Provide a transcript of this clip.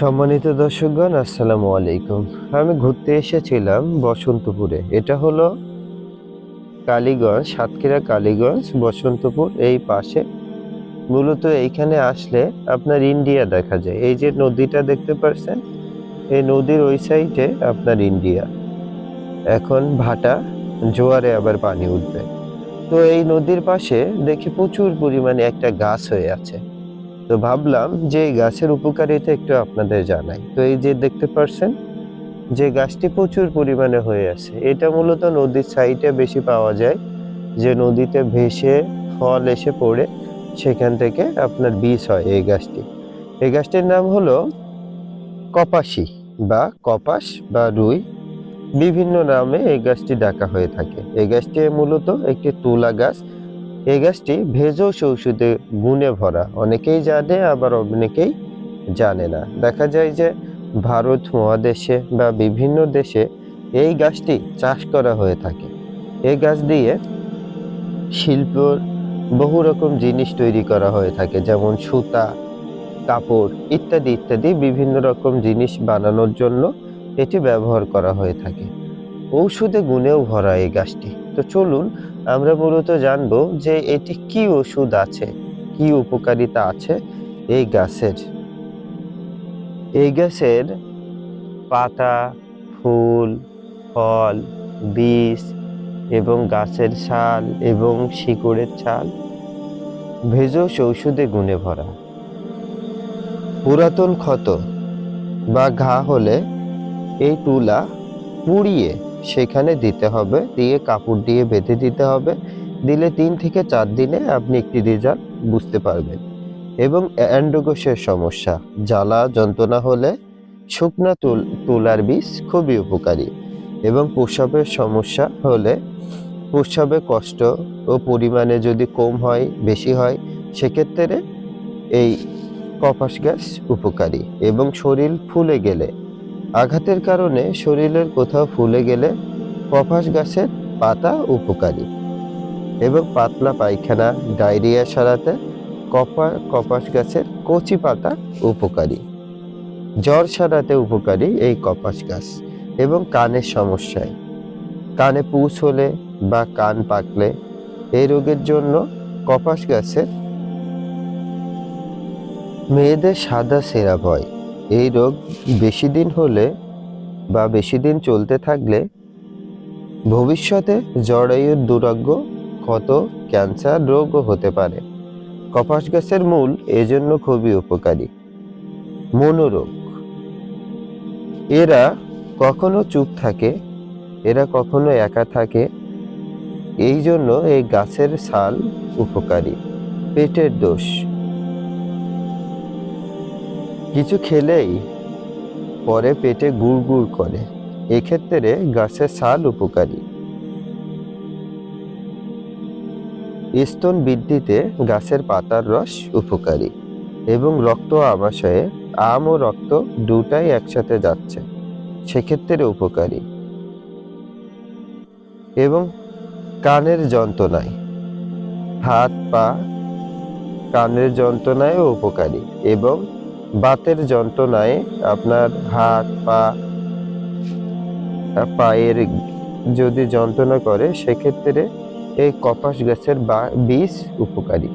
সম্মানিত দর্শকগণ, আসসালামু আলাইকুম। আমি ঘুরতে এসেছিলাম বসন্তপুরে। এটা হলো কালীগঞ্জ, সাতক্ষীরা কালীগঞ্জ, বসন্তপুর। এই পাশে মূলত এইখানে আসলে আপনার ইন্ডিয়া দেখা যায়। এই যে নদীটা দেখতে পাচ্ছেন এই নদীর ওই সাইডে আপনার ইন্ডিয়া। এখন ভাটা, জোয়ারে আবার পানি উঠবে। তো এই নদীর পাশে দেখি প্রচুর পরিমাণে একটা গাছ হয়ে আছে। তো ভাবলাম যে এই গাছের উপকারিতা একটু আপনাদের জানাই। তো এই যে দেখতে পাচ্ছেন যে গাছটি প্রচুর পরিমাণে হয়ে আছে। এটা মূলত নদীর সাইডে বেশি পাওয়া যায়। যে নদীতে ভেসে ফল এসে পড়ে, সেখান থেকে আপনার বীজ হয় এই গাছটি। এই গাছটির নাম হলো কপাসি বা কপাস বা রুই। বিভিন্ন নামে এই গাছটি ডাকা হয়ে থাকে। এই গাছটি মূলত একটি তুলা গাছ। এই গাছটি ভেষজ ঔষধে গুণে ভরা। অনেকেই জানে, আবার অনেকেই জানে না। দেখা যায় যে ভারত মহাদেশে বা বিভিন্ন দেশে এই গাছটি চাষ করা হয়ে থাকে। এই গাছ দিয়ে শিল্প বহু রকম জিনিস তৈরি করা হয়ে থাকে, যেমন সুতা, কাপড় ইত্যাদি ইত্যাদি বিভিন্ন রকম জিনিস বানানোর জন্য এটি ব্যবহার করা হয়ে থাকে। ঔষধে গুণেও ভরা এই গাছটি। তো চলুন আমরা মূলত জানব যে এটি কি ওষুধ আছে, কি উপকারিতা আছে এই গাছের এই গাছের পাতা, ফুল, ফল, বীজ এবং গাছের ছাল এবং শিকড়ের ছাল ভেষজ ঔষধে গুণে ভরা। পুরাতন ক্ষত বা ঘা হলে এই তুলা পুড়িয়ে সেখানে দিতে হবে। দিয়ে কাপড় দিয়ে বেঁধে দিতে হবে। দিলে তিন থেকে চার দিনে আপনি একটি রেজাল্ট বুঝতে পারবেন। এবং অ্যান্ডোগোসের সমস্যা, জ্বালা, যন্ত্রণা হলে শুকনা তুল, তুলার বীজ খুবই উপকারী। এবং প্রস্রাবের সমস্যা হলে প্রস্রাবে কষ্ট ও পরিমাণে যদি কম হয়, বেশি হয়, সেক্ষেত্রে এই কপাস গ্যাস উপকারী। এবং শরীর ফুলে গেলে আঘাতের কারণে শরীরের কোথাও ফুলে গেলে কপাস গাছের পাতা উপকারী। এবং পাতলা পায়খানা, ডায়রিয়া সারাতে কপা, কপাস গাছের কচি পাতা উপকারী। জ্বর সারাতে উপকারী এই কপাস গাছ এবং কানের সমস্যায়। কানে পুষ হলে বা কান পাকলে এই রোগের জন্য কপাস গাছের মেয়েদের সাদা সেরাপ হয় এই রোগ বেশি দিন হলে বা বেশি দিন চলতে থাকলে ভবিষ্যতে জরায়ুর দুরাগ্য ক্ষত, ক্যান্সার রোগও হতে পারে। কপাস গাছের মূল এজন্য খুবই উপকারী। মনোরোগ। এরা কখনো চুপ থাকে, এরা কখনো একা থাকে, এই জন্য এই গাছের ছাল উপকারী। পেটের দোষ। কিছু খেলেই পরে পেটে গুড় গুড় করে। এক্ষেত্রে গাছের ছাল উপকারী। স্তন বৃদ্ধিতে গাছের পাতার রস উপকারী এবং রক্ত আমাশয়ে আম ও রক্ত দুটাই একসাথে যাচ্ছে, সেক্ষেত্রে উপকারী। এবং কানের যন্ত্রণায়, হাত, পা, কানের যন্ত্রণায়ও উপকারী এবং বাতের যন্ত্রণায় আপনার হাত, পা পায়ের যদি যন্ত্রণা করে, সেক্ষেত্রে এই কপাস গাছের বা বীজ উপকারী।